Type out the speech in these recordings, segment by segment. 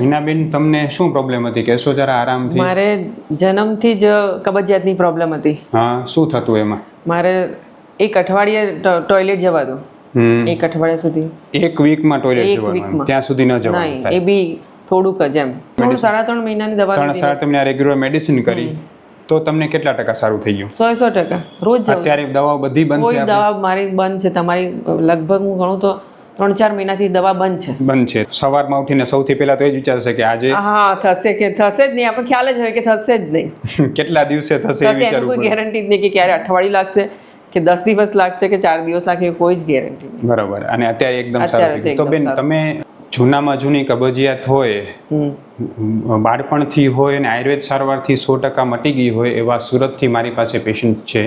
મીનાબેન તમને શું પ્રોબ્લેમ હતી? કહેશો જરા આરામથી. મારે જન્મથી જ કબજિયાતની પ્રોબ્લેમ હતી. હા શું થતું એમાં? મારે એક અઠવાડિયે ટોયલેટ જવા દો એક અઠવાડિયા સુધી. એક વીકમાં ટોયલેટ જવાનું ત્યાં સુધી ન જવાનું એ બી થોડુંક જ એમ. થોડું સાડા ત્રણ મહિનાની દવા ત્રણ સાડા તમને રેગ્યુલર મેડિસિન કરી તો તમને કેટલા ટકા સારું થઈ ગયું? સો સો ટકા. રોજ અત્યારે દવાઓ બધી બંધ છે દવા મારી બંધ છે. તમારી લગભગ હું ઘણું તો ત્રણ ચાર મહિનાથી દવા બંધ છે. બંધ છે. સવારમાં ઉઠીને સૌથી પહેલા તો એ જ વિચારશે કે આજે હા થશે કે થશે જ નહીં. આપણે ખ્યાલ જ હોય કે થશે જ નહીં. કેટલા દિવસે થશે એ વિચારવું કોઈ ગેરંટી જ નહીં કે ક્યારે અઠવાડિયું લાગશે કે દસ દિવસ લાગશે કે ચાર દિવસ લાગે કોઈ જ ગેરંટી બરાબર. અને અત્યારે એકદમ સારું તો બેન તમે જૂનામાં જૂની કબજિયાત હોય બાળપણથી હોય અને આયુર્વેદ સારવારથી સો ટકા મટી ગઈ હોય એવા સુરતથી મારી પાસે પેશન્ટ છે.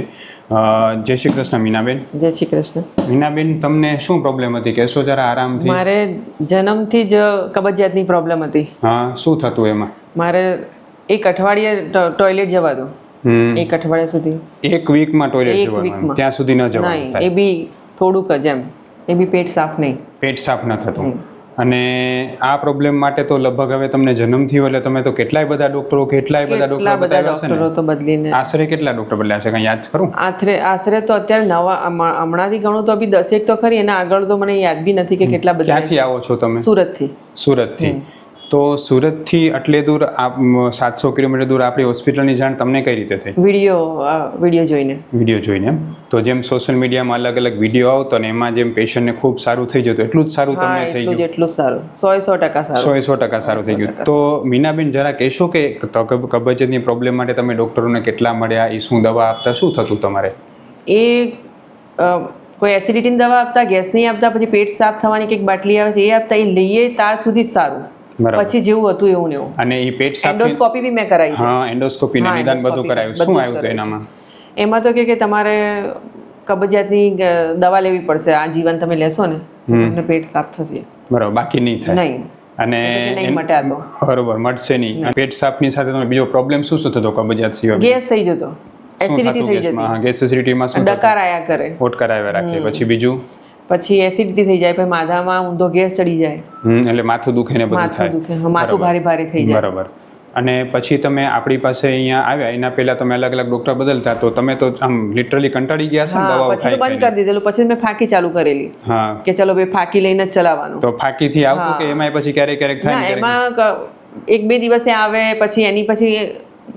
જય શ્રી કૃષ્ણ મીનાબેન. જય શ્રી કૃષ્ણ. મીનાબેન તમને શું પ્રોબ્લેમ હતી? કહેશો જરા આરામથી મારે જન્મથી જ કબજિયાતની પ્રોબ્લેમ હતી. હા શું થતું એમાં? મારે એક અઠવાડિયે ટોયલેટ જવા દો. હમ. એક અઠવાડિયા સુધી. એક વીકમાં ટોયલેટ જવાનું ત્યાં સુધી ન જવાનું એ બી થોડુંક જ એમ. એ બી પેટ સાફ નહીં. પેટ સાફ ન થતું. અને આ પ્રોબ્લેમ માટે તો લગભગ હવે તમને જન્મથી એટલે તમે તો કેટલાય બધા ડોક્ટરો કેટલાય બધા ડોક્ટરો બતાવ્યા છે ડોક્ટરો તો બદલીને. આશરે કેટલા ડોક્ટર બદલ્યા છે? કઈ યાદ કરું આશરે આશરે તો અત્યારે નવા હમણાંથી ગણું તો અભી દસેક તો ખરી એના આગળ તો મને યાદ બી નથી કે કેટલા બધા ક્યાંથી આવો છો તમે? સુરતથી. સુરતથી. તો સુરતથી આટલે દૂર સાતસો કિલોમીટર દૂર આપણી હોસ્પિટલની જાણ તમને કઈ રીતે થઈ? વીડિયો વીડિયો જોઈને. વીડિયો જોઈને તો જેમ સોશિયલ મીડિયામાં અલગ અલગ વીડિયો આવતો ને એમાં જેમ પેશન્ટને ખૂબ સારું થઈ જતું એટલું જ સારું તમને થઈ ગયું? એટલું સારું. સો સો ટકા સારું. સો સો ટકા સારું થઈ ગયું. તો મીનાબેન જરા કહેશો કે કબજિયાતની પ્રોબ્લેમ માટે તમે ડૉક્ટરોને કેટલા મળ્યા? એ શું દવા આપતા? શું થતું તમારે? એ કોઈ એસિડિટીની દવા આપતા ગેસની આપતા પછી પેટ સાફ થવાની કંઈક બાટલી આવે છે એ આપતા એ લઈએ તાર સુધી સારું. પછી જેવું હતું એવું ને અને એ પેટ સાફ એન્ડોસ્કોપી બી મેં કરાવી છે. હા એન્ડોસ્કોપી ને નિદાન બધું કરાયું. શું આવ્યું હતું એનામાં? એમાં તો કે કે તમારે કબજિયાતની દવા લેવી પડશે. આ જીવન તમે લેશો ને તમને પેટ સાફ થશે. બરાબર બાકી નહીં થાય. નહીં. અને બરોબર મટશે નહીં. પેટ સાફની સાથે તમે બીજો પ્રોબ્લેમ શું શું થતો કબજિયાત સિવાય? ગેસ થઈ જતો. એસિડિટી થઈ જતી. ગેસ એસિડિટીમાં શું ડકાર આયા કરે. ઓટ આવ્યા રાખે. પછી બીજું? પછી એસિડિટી થઈ જાય પછી માથામાં ઊંધો ગેસ ચડી જાય. હમ, એટલે માથું દુખે ને બધું માથું થાય. દુખે માથું ભારે ભારે થઈ જાય. બરાબર. અને પછી તમે આપણી પાસે અહીંયા આવ્યા એના પહેલા તમે અલગ અલગ ડોક્ટર બદલતા તો તમે તો આમ લિટરલી કંટાળી ગયા છો દવાઓ પછી બંધ કરી દીધેલું પછી મેં ફાંકી ચાલુ કરેલી. હા. કે ચલો ભાઈ ફાંકી લઈને જ ચલાવવાનું. તો ફાંકીથી આવતું કે એમાંય પછી ક્યારેક ક્યારેક થાય એમાં એક બે દિવસે આવે પછી એની પછી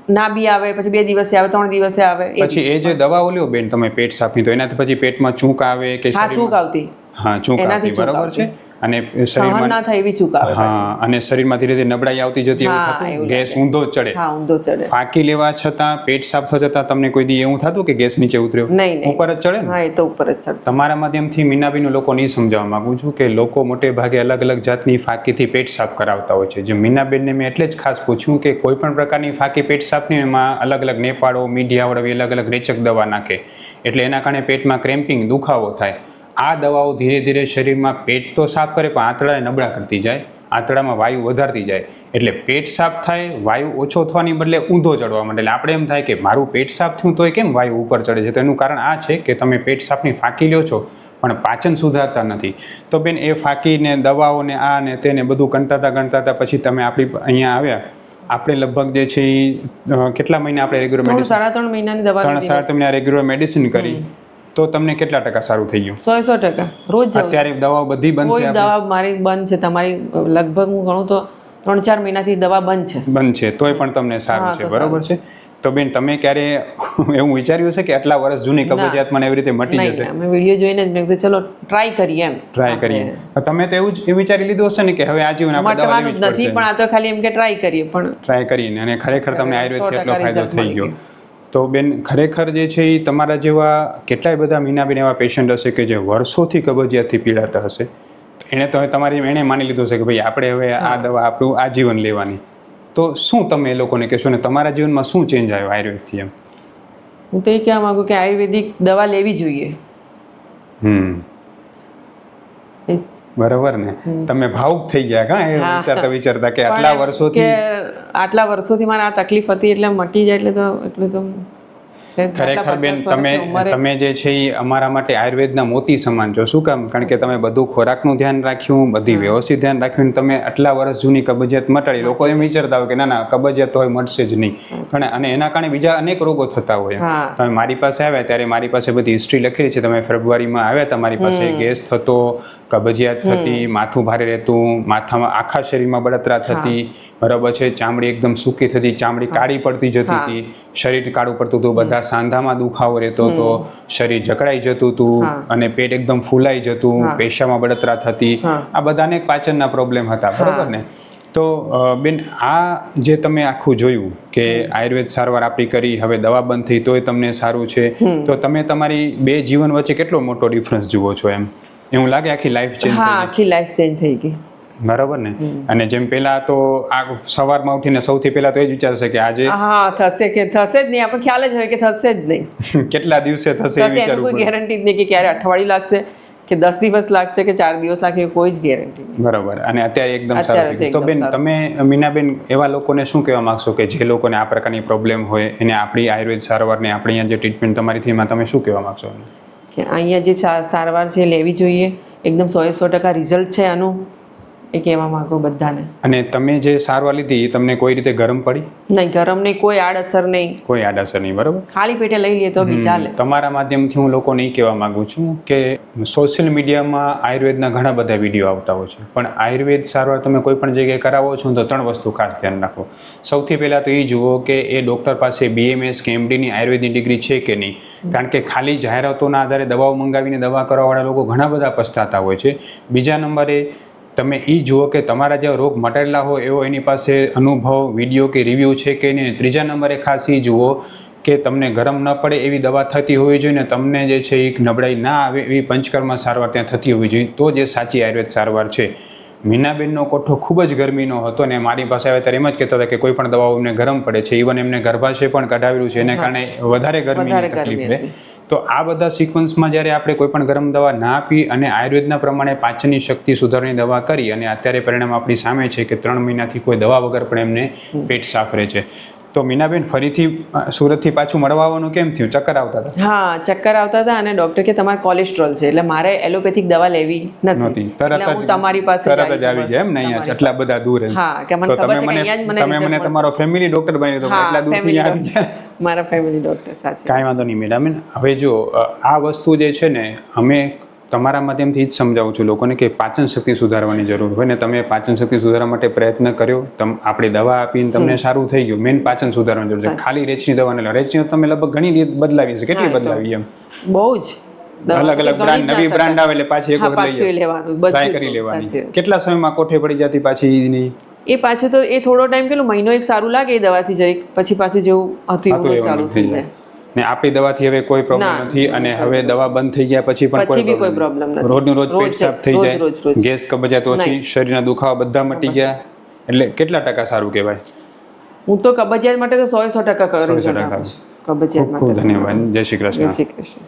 ના બી આવે પછી બે દિવસે આવે ત્રણ દિવસે આવે પછી એ જે દવાઓ લ્યો બેન તમે પેટ સાફની તો એનાથી પછી પેટમાં ચૂંક આવે કે હા ચૂંક આવતી. હા ચૂંક આવતી બરાબર છે? અને સહન શરીરમાં ના થાય એવી ચૂક હા અને શરીરમાં ધીરે ધીરે નબળાઈ આવતી જતી એવું થતું ગેસ ઊંધો ચડે. હા ઊંધો ચડે. ફાંકી લેવા છતાં પેટ સાફ થતા છતાં તમને કોઈ દી એવું થતું કે ગેસ નીચે ઉતર્યો? નહીં નહીં. ઉપર જ ચડે હા એ તો ઉપર જ ચડે. તમારા માધ્યમથી મીનાબીનું લોકો નહીં સમજાવવા માંગુ છું કે લોકો મોટે ભાગે અલગ અલગ જાતની ફાંકીથી પેટ સાફ કરાવતા હોય છે. જે મીનાબેનને મેં એટલે જ ખાસ પૂછ્યું કે કોઈ પણ પ્રકારની ફાંકી પેટ સાફની એમાં અલગ અલગ નેપાળો મીડિયા વડવી અલગ અલગ રેચક દવા નાખે. એટલે એના કારણે પેટમાં ક્રેમ્પિંગ દુખાવો થાય. આ દવાઓ ધીરે ધીરે શરીરમાં પેટ તો સાફ કરે પણ આંતળાને નબળા કરતી જાય. આંતળામાં વાયુ વધારતી જાય. એટલે પેટ સાફ થાય વાયુ ઓછો થવાની બદલે ઊંધો ચડવા માંડે. એટલે આપણે એમ થાય કે મારું પેટ સાફ થયું તોય કેમ વાયુ ઉપર ચડે છે? તો એનું કારણ આ છે કે તમે પેટ સાફની ફાંકી લ્યો છો પણ પાચન સુધારતા નથી. તો બેન એ ફાંકીને દવાઓને આ ને તેને બધું કંટાતા કંટાતા પછી તમે આપણી અહીંયા આવ્યા. આપણે લગભગ જે છે એ કેટલા મહિના આપણે રેગ્યુલર મેડિસિન સાડા ત્રણ મહિનાની દવા ત્રણ સાડા ત્રણ આ રેગ્યુલર મેડિસિન કરી. તો તમને કેટલા ટકા સારું થઈ ગયું? સો સો ટકા. રોજ અત્યારે દવાઓ બધી બંધ છે દવા મારી બંધ છે. તમારી લગભગ હું ગણું તો ત્રણ ચાર મહિનાથી દવા બંધ છે. બંધ છે. તોય પણ તમને સારું છે. બરોબર છે? તો બેન તમે ક્યારે એવું વિચાર્યું છે કે આટલા વર્ષ જૂની કબજિયાત મને એવી રીતે મટી જશે? અમે વીડિયો જોઈને જ મેં ચલો ટ્રાય કરીએ એમ. ટ્રાય કરીએ. તમે તો એવું જ એ વિચારી લીધું હશે ને કે હવે આજીવન આપણે દવા લેવી જ નથી પણ આ તો ખાલી એમ કે ટ્રાય કરીએ પણ ટ્રાય કરીને. અને ખરેખર તમને આયુર્વેદ કેટલો ફાયદો થઈ ગયો. તો બેન ખરેખર જે છે એ તમારા જેવા કેટલાય બધા મીનાબેન એવા પેશન્ટ હશે કે જે વર્ષોથી કબજિયાતથી પીડાતા હશે? એણે તો તમારી એણે માની લીધું છે કે ભાઈ આપણે હવે આ દવા આપણું આજીવન લેવાની. તો શું તમે એ લોકોને કહેશો ને તમારા જીવનમાં શું ચેન્જ આવ્યો આયુર્વેદથી એમ? હું તો એ કહેવા માંગુ કે આયુર્વેદિક દવા લેવી જોઈએ. હમ. બરાબર ને? તમે ભાવુક થઈ ગયા કા? એ વિચારતા વિચારતા કે આટલા વર્ષોથી આટલા વર્ષોથી મારે આ તકલીફ હતી એટલે મટી જાય એટલે તો એટલે તો ખરેખર બેન તમે તમે જે છે એ અમારા માટે આયુર્વેદના મોતી સમાન છો. શું કામ? કારણ કે તમે બધું ખોરાકનું ધ્યાન રાખ્યું બધી વ્યવસ્થિત ધ્યાન રાખ્યું ને તમે આટલા વર્ષ જૂની કબજિયાત મટાડી. લોકો એમ વિચારતા હોય કે ના ના કબજિયાત હોય મટશે જ નહીં. પણ અને એના કારણે બીજા અનેક રોગો થતા હોય. તમે મારી પાસે આવ્યા ત્યારે મારી પાસે બધી હિસ્ટ્રી લખેલી છે. તમે ફેબ્રુઆરીમાં આવ્યા હતા મારી પાસે ગેસ થતો કબજિયાત થતી માથું ભારે રહેતું માથામાં આખા શરીરમાં બળતરા થતી બરાબર છે? ચામડી એકદમ સૂકી થતી ચામડી કાળી પડતી જતી હતી. શરીર કાળું પડતું હતું. બધા સાંધામાં દુખાવો રહેતો હતો. શરીર જકડાઈ જતું હતું અને પેટ એકદમ ફૂલાઈ જતું. પેશામાં બળતરા થતી. આ બધાને પાચનના પ્રોબ્લેમ હતા. બરાબર ને? તો બેન આ જે તમે આખું જોયું કે આયુર્વેદ સારવાર આપણી કરી હવે દવા બંધ થઈ તોય તમને સારું છે. તો તમે તમારી બે જીવન વચ્ચે કેટલો મોટો ડિફરન્સ જુઓ છો એમ? એવું લાગે આખી લાઈફ ચેન્જ હા આખી લાઈફ ચેન્જ થઈ ગઈ. બરાબર ને? અને જેમ પેલા તો આ સવારમાં ઉઠીને સૌથી પહેલા તો એ જ વિચારશે કે આજે હા થશે કે થશે જ નહીં. આપણે ખ્યાલ જ હોય કે થશે જ નહીં. કેટલા દિવસે થશે એ વિચારવું કોઈ ગેરંટી જ નહીં કે ક્યારે અઠવાડિયું લાગશે કે દસ દિવસ લાગશે કે ચાર દિવસ લાગે કોઈ જ ગેરંટી બરાબર. અને અત્યારે એકદમ સારું તો બેન તમે મીનાબેન એવા લોકોને શું કહેવા માંગશો કે જે લોકોને આ પ્રકારની પ્રોબ્લેમ હોય એને આપણી આયુર્વેદ સારવારને આપણી અહીંયા જે ટ્રીટમેન્ટ તમારી થીમાં તમે શું કહેવા માંગશો કે અહીંયા જે સારવાર છે લેવી જોઈએ. એકદમ સો સો ટકા રિઝલ્ટ છે આનું. એ કહેવા માંગુ બધાને. અને તમે જે સારવાર લીધી એ તમને કોઈ રીતે ગરમ પડી? નહીં ગરમ નહીં કોઈ આડઅસર નહીં. કોઈ આડઅસર નહીં બરાબર? ખાલી પેટે લઈ લઈએ તો બી ચાલે. તમારા માધ્યમથી હું લોકોને એ કહેવા માંગુ છું કે સોશિયલ મીડિયામાં આયુર્વેદના ઘણા બધા વીડિયો આવતા હોય છે. પણ આયુર્વેદ સારવાર તમે કોઈ પણ જગ્યાએ કરાવો છો તો ત્રણ વસ્તુ ખાસ ધ્યાન રાખો. સૌથી પહેલાં તો એ જુઓ કે એ ડૉક્ટર પાસે બીએમએસ કે એમડીની આયુર્વેદની ડિગ્રી છે કે નહીં. કારણ કે ખાલી જાહેરાતોના આધારે દવાઓ મંગાવીને દવા કરવાવાળા લોકો ઘણા બધા પસ્તાતા હોય છે. બીજા નંબરે તમે એ જુઓ કે તમારા જે રોગ મટાડેલા હોય એવો એની પાસે અનુભવ વીડિયો કે રિવ્યૂ છે કે નહીં? ત્રીજા નંબરે ખાસ એ જુઓ કે તમને ગરમ ન પડે એવી દવા થતી હોવી જોઈએ ને તમને જે છે એ નબળાઈ ના આવે એવી પંચકર્મ સારવાર ત્યાં થતી હોવી જોઈએ. તો જે સાચી આયુર્વેદ સારવાર છે. મીનાબેનનો કોઠો ખૂબ જ ગરમીનો હતો અને મારી પાસે આવે ત્યારે એમ જ કહેતા હતા કે કોઈ પણ દવાઓ એમને ગરમ પડે છે. ઇવન એમને ગર્ભાશય પણ કઢાવેલું છે. એને કારણે વધારે ગરમીની તકલીફ રહે તો આ બધા સિક્વન્સમાં જ્યારે આપણે કોઈ પણ ગરમ દવા ના આપી અને આયુર્વેદના પ્રમાણે પાચનની શક્તિ સુધારની દવા કરી અને અત્યારે પરિણામ આપણી સામે છે કે ત્રણ મહિનાથી કોઈ દવા વગર પણ એમને પેટ સાફ રહે છે. તો મીનાબેન ફરીથી સુરતથી પાછું મળવા આવવાનું કેમ થયું? ચક્કર આવતા હતા. હા ચક્કર આવતા હતા અને ડોક્ટર કે તમારે કોલેસ્ટ્રોલ છે એટલે મારે એલોપેથિક દવા લેવી નથી. તરત જ તમારી પાસે તરત જ આવી જાય એમ ને અહીંયા એટલા બધા દૂર હા કે મને ખબર છે કે અહીંયા જ મને તમે મને તમારો ફેમિલી ડોક્ટર બની દો એટલા દૂરથી આવી ગયા. મારા ફેમિલી ડોક્ટર સાચી કાંઈ વાંધો નહીં મેડમ હવે જો આ વસ્તુ જે છે ને અમે તમારા માધ્યમથી જ સમજાવું છું લોકોને કે પાચન શક્તિ સુધારવાની જરૂર હોય ને તમે પાચન શક્તિ સુધારવા માટે પ્રયત્ન કર્યો તમ આપણે દવા આપીને તમને સારું થઈ ગયું. મેન પાચન સુધારવાની જરૂર છે. ખાલી રેચની દવા નહીં રેચની તમે લગભગ ઘણી રીત બદલાવી છે. કેટલી બદલાવી એમ? બહુ જ. અલગ અલગ બ્રાન્ડ નવી બ્રાન્ડ આવે એટલે પાછી એક વખત લઈ લેવાનું ટ્રાય કરી લેવાની. કેટલા સમયમાં કોઠે પડી જતી પાછી નહીં એ પાછું તો એ થોડો ટાઈમ કેટલો મહિનો એક સારું લાગે એ દવાથી જરીક પછી પાછું જેવું હતું એવું ચાલુ થઈ જાય. ને આપણી દવાથી હવે કોઈ પ્રોબ્લેમ નથી અને હવે દવા બંધ થઈ ગયા પછી પણ કોઈ પ્રોબ્લેમ નથી. રોજનું રોજ રોજ પેટ સાફ થઈ જાય. ગેસ કબજિયાત ઓછી શરીરના દુખાવા બધા મટી ગયા. એટલે કેટલા ટકા સારું કહેવાય? હું તો કબજિયાત માટે તો સો સો ટકા કરું છું. કબજિયાત માટે ધન્યવાદ. જય શ્રી કૃષ્ણ. જય શ્રી કૃષ્ણ.